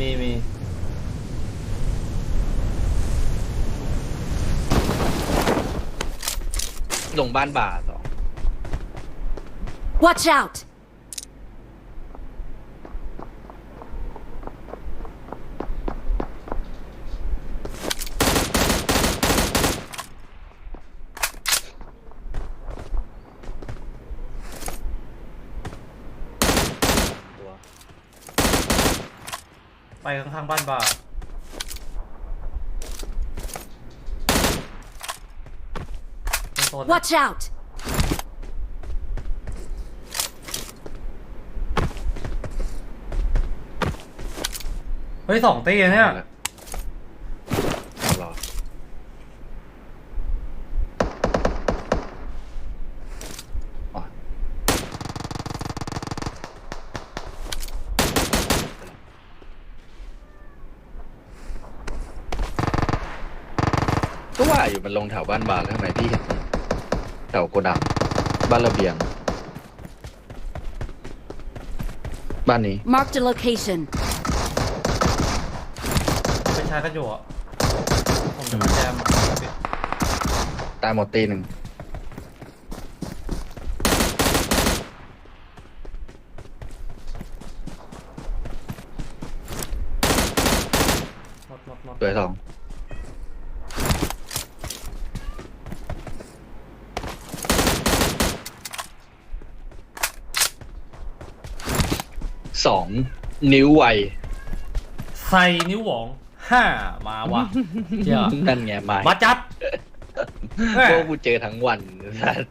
มีมีลงบ้านบ่าต่อ Watch out! ตัว ไปข้างๆบ้านบ่าเป็นโซนนะ Watch out! เฮ้ยสองตีอะเนี่ยเอาเหรออ๋อ ก็ว่าอยู่มันลงแถวบ้านบาร์แล้วทำไมพี่เห็นแถวโกดังบ้านระเบียง บ้านนี้ Marked a location. เป็นชายกันอยู่อะผมจะมาแจมตายหมดตีหนึ่งหมดหมดหมดตัวสอง สองนิ้วไวใส่นิ้วหวองห้ามาวะเจ้านั่นไงมามาจัดแม่พวกกูเจอทั้งวันสัส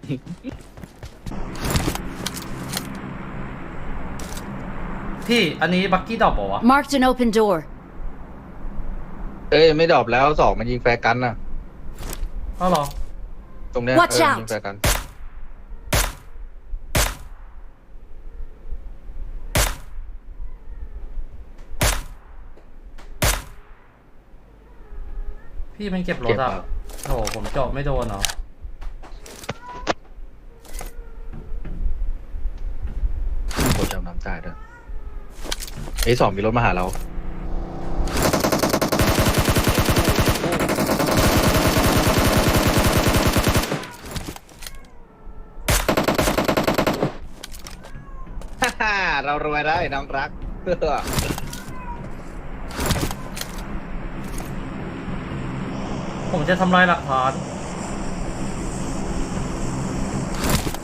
พี่อันนี้บักกี้ดอกบอกวะ Marked an open door. เอ้ยไม่ดรอปแล้วสองมันยิงแฟร์กันน่ะเอาเหรอ ตรงเนี้ย Watch เออ out ยิงแฟร์กัน พี่มันเก็บรถเก็บอะครับโอ้โหผมเจาะไม่โดนเหรอกดจำน้ำจ่ายด้วยไอ้สองมีรถมาหาเราฮ่าฮ่าเรารวยได้น้องรัก ผมจะทำลายหลักฐาน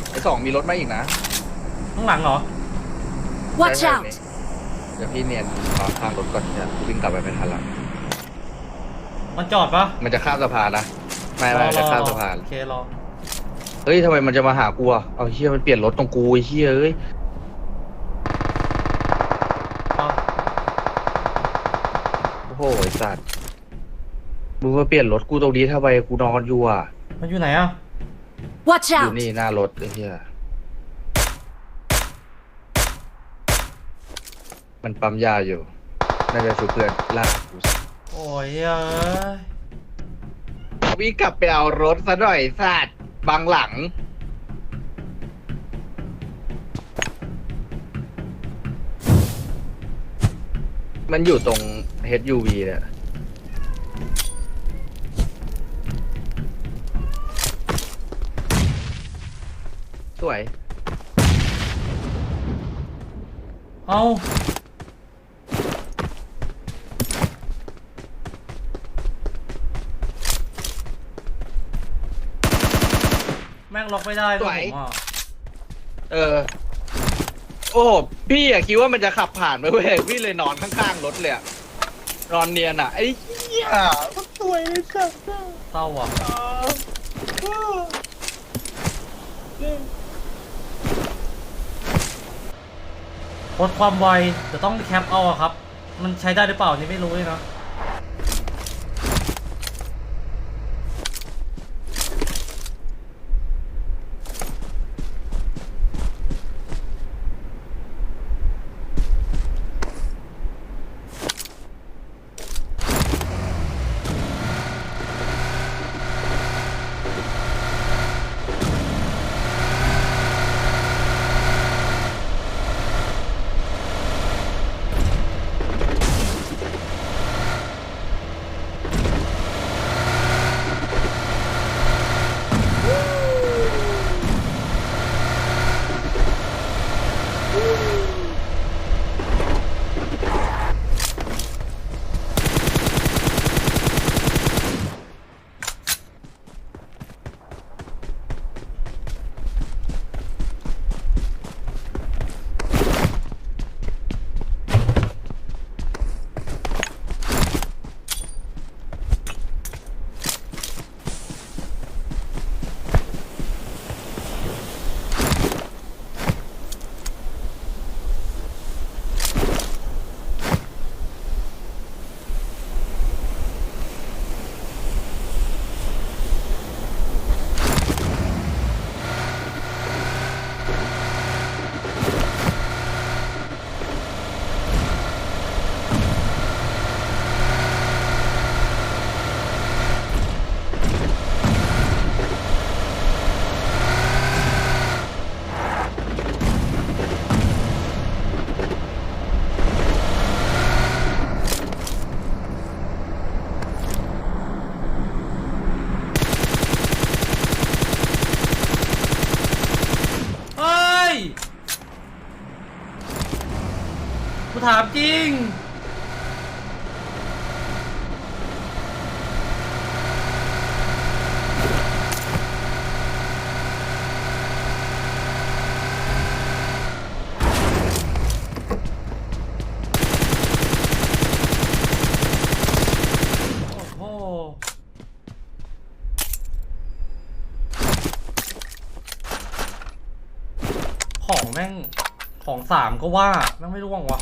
ไอ้สองมีรถมาอีกนะข้างหลังเหรอ Watch ใช่ out! ใช่เดี๋ยวพี่เนียนขอข้างรถก่อนเนี่ยวิ่งกลับไปไม่ทันละมันจอดปะมันจะข้ามสะพานนะไม่ไม่จะข้ามสะพานโอเครอเฮ้ยทำไมมันจะมาหากูอะเอาเฮียมันเปลี่ยนรถตรงกูไอ้เฮียเอ้ยเอาโอ้โหไอ้สัตว์ มึงมาเปลี่ยนรถกูตรงนี้ทำไมกูนอนอยู่อะมันอยู่ไหนอะ Watch อยู่ out! นี่หน้ารถไอ้เฮียมันปั๊มยาอยู่ น่าจะชูเพื่อนลากกูโอ้ยเอ้ยวิ่งกลับไปเอารถซะหน่อยสัตว์บังหลัง มันอยู่ตรง HUV เนี่ย เอาแม่งล็อกไม่ได้ด้วยสวยผมอะเออ โอ้พี่อะคิดว่ามันจะขับผ่านไปเว้ยพี่เลยนอนข้างๆรถเลยอะนอนเนียนอะไอ้เหี้ยมันสวยเลยสัตว์เศร้าอะ ลดความไวจะต้องแคปเอาอะครับ มันใช้ได้หรือเปล่านี่ไม่รู้เลยนะ ถามจริง โอ้โห ของแม่ง ของสามก็ว่าแม่งไม่ร่วงวะ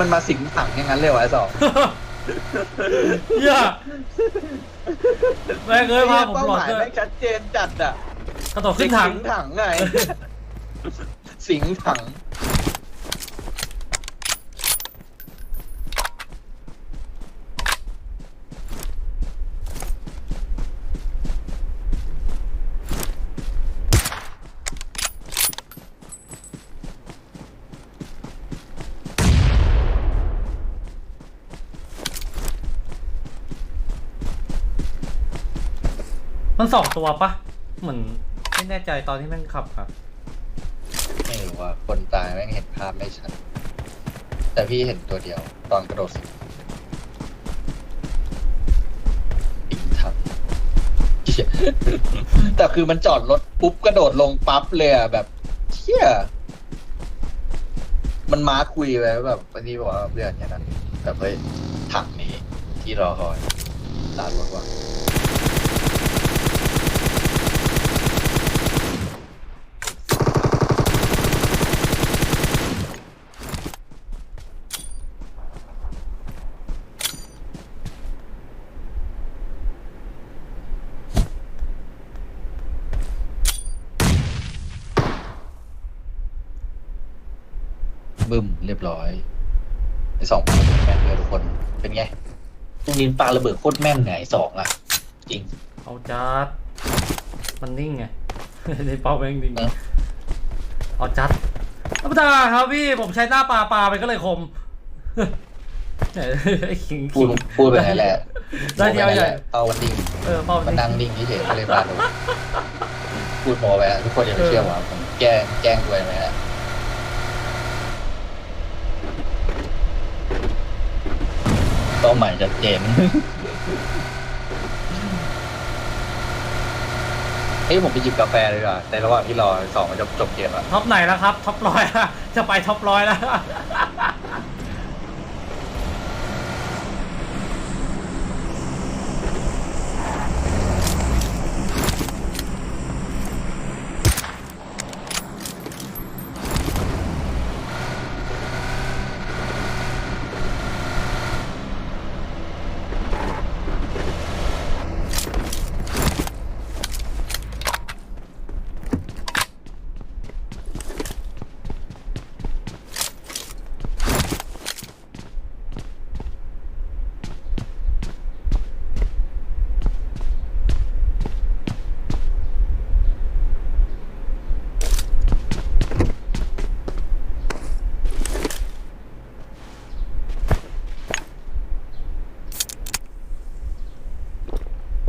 มันมาสิงถังอย่างนั้นเลยวะไอ้สองเหี้ยแม่งเอ้ยพาผมเป้าหลอหดมายด้วยแม่งชัดเจนจัดอะกระโดดขึ้นถัง สิงถังไง สิงถัง มันสองตัวปะเหมือนไม่แน่ใจตอนที่แม่งขับครับไม่รู้ว่าคนตายแม่งเห็นภาพไม่ชัด แต่พี่เห็นตัวเดียว ตอนกระโดดสิงสิงถังเหี้ยแต่คือมันจอดรถปุ๊บกระโดดลงปั๊บเลยอะแบบเชี่ยมันมาคุยไว้แบบวันนี้บอกว่าเพื่อนอย่างนั้นแบบเฮ้ยถังนี้ที่รอคอยลานรถว่ะ บึ้มเรียบร้อยไอสองปารแม่นเลยทุกคนเป็นไงพรุ่งนี้ปาระเบิดโคตรแม่นไงสองอะ จริง เอาจัด มันนิ่งไงในเป้าแม่งนิ่งเนอะเอาจัดธรรมดาครับพี่ผมใช้หน้าปลาปลาไปก็เลยคมไอ้ขิงพูดพูดไปไหนแหละได้เดียวใหญ่เอาวันนิ่งเออเป้ามันนิ่นั่งงนิ่งเฉยๆก็เลยปาโดนพูดโมไปอะทุกคนอย่าไปเชื่อว่าผมแกล้งแกล้งตัวเองไปฮะเป้าหมายชัดเจน เฮ้ยผมไปหยิบกาแฟเลยอะในระหว่างที่รอสองมันจะจบเกมอะท็อปไหนแล้วครับ ท็อปร้อยจะไปท็อปร้อยแล้ว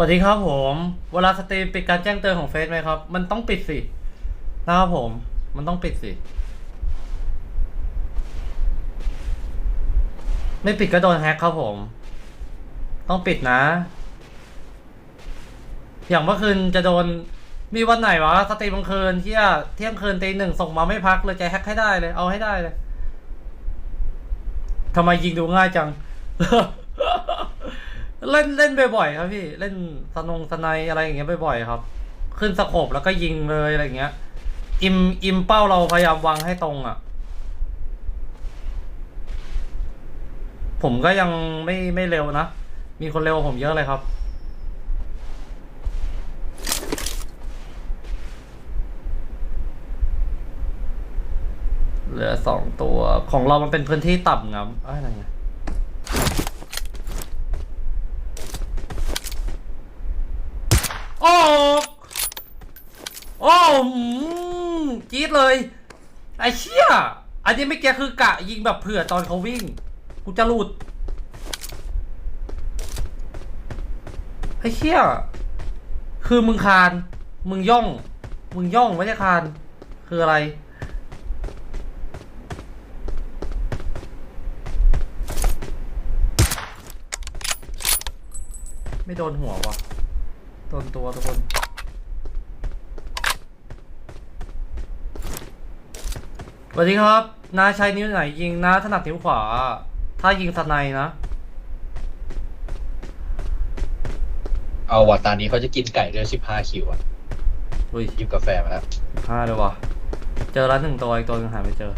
วัสดีครับผม เวลาสตรีมปิดการแจ้งเตือนของเฟซไหมครับ มันต้องปิดสินะครับผม มันต้องปิดสิ ไม่ปิดก็โดนแฮ็กครับผม ต้องปิดนะ อย่างเมื่อคืนจะโดน มีวันไหนวะสตรีมกลางคืนเที่ยเที่ยงคืนตีหนึ่งส่งมาไม่พักเลยจะแฮ็กให้ได้เลย เอาให้ได้เลยททำไมยิงดูง่ายจัง เล่นเล่นบ่อยๆครับพี่เล่นสนงสไนอะไรอย่างเงี้ยบ่อยๆครับ ขึ้นสโคบแล้วก็ยิงเลยอะไรอย่างเงี้ย อิมอิมเป้าเราพยายามวางให้ตรงอะ ผมก็ยังไม่ไม่เร็วนะ มีคนเร็วผมเยอะเลยครับเหลือสองตัวของเรามันเป็นพื้นที่ต่ำครับอะไรเงี้ย โอ้โอ้หืมจี๊ดเลย ไอ้เชี่ย อันนี้ไม่เกี้คือกะยิงแบบเผื่อตอนเขาวิ่ง กูจะหลุด ไอ้เชี่ย คือมึงคาน มึงย่อง มึงย่องไม่ใช่คาน คืออะไร ไม่โดนหัววะ โดนตัวทุกคนสวัสดีครับน้าใช้นิ้วไหนยิงน้าถนัดนิ้วขวา ถ้ายิงสไนนะ เอาวัตตานี้เขาจะกินไก่ด้วยสิบห้าคิวอะอุ้ยหยิบกาแฟมาแล้วห้าเลยวะเจอแล้วหนึ่งตัวอีกตัวหนึงหาไม่เจอ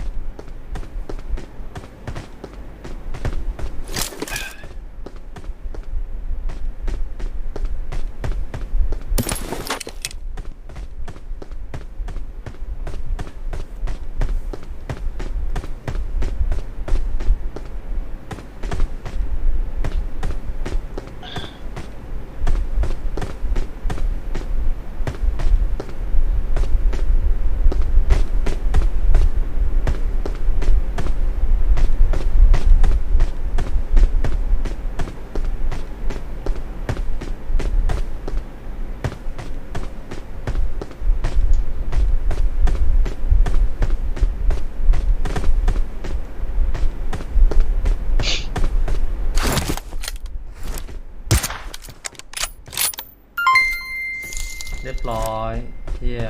รียบร้อยเที่ย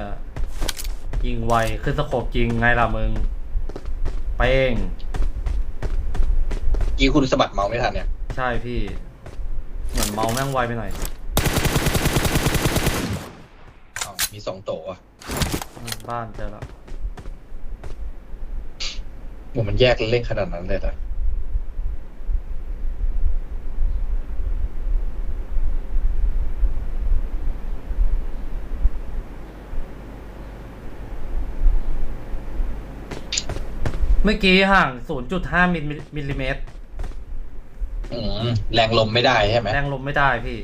ยิงไว ขึ้นสโคบจริงไงล่ะมึง เป้ง กี้คุณสะบัดเมาส์ไม่ทันเนี่ย ใช่พี่ เหมือนเมาส์แม่งไวไปหน่อย อ้าวมีสองโตอะอืมบ้านเจอแล้วโหมันแยกเล่นขนาดนั้นเลยเหรอ เมื่อกี้ห่าง 0.5มิลมิลลิเมตร อืมแรงลมไม่ได้ใช่ไหมแรงลมไม่ได้พี่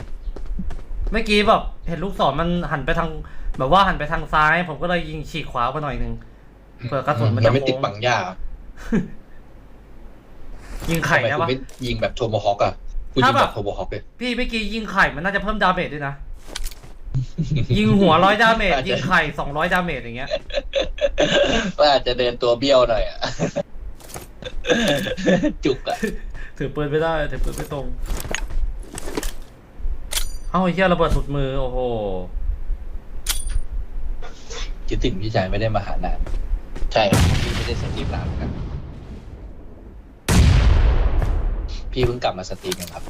เมื่อกี้แบบเห็นลูกศรมันหันไปทาง แบบว่าหันไปทางซ้าย ผมก็เลยยิงฉีกขวาไปหน่อยหนึง เผื่อกระสุนมันจะมันไม่ติดโค้งปังย่ายิงไข่ทำไมได้คุณปะไม่ยิงแบบโทโมฮอคอะคุณถ้ายิงแบแบบบโทโมฮอคเลย พี่เมื่อกี้ยิงไข่มันน่าจะเพิ่มดาเมจด้วยนะ ยิงหัวร้อยดาเมจอาจจะยิงไข่สองร้อยดาเมจอย่างเงี้ยว่าอาจจะเดินตัวเบี้ยวหน่อยอะจุกอะถือปืนไม่ได้ถือปืนไม่ตรง เอ้าไอ้เหี้ยระเบิดสุดมือ โอ้โหคิดถึงพี่ชายไม่ได้มาหานานใช่ครับพี่ไม่ได้สตรีมนานเหมือนกันพี่เพิ่งกลับมาสตรีมเองครับ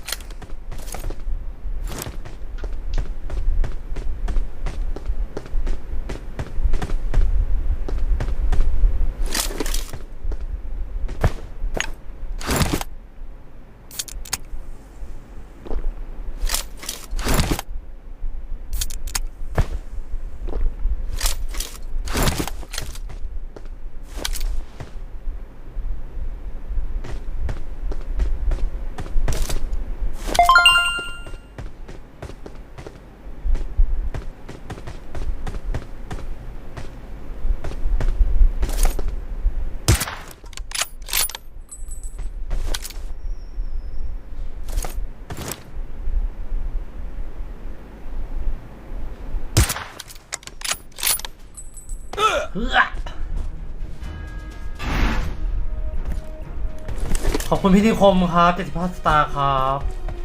คุณพิธีคมครับ75สตาร์ครับ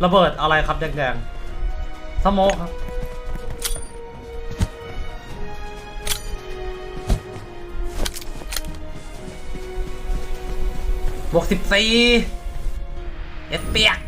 ระเบิดอะไรครับแดงๆสโมกครับ บวกสิบสี่เอสเปียก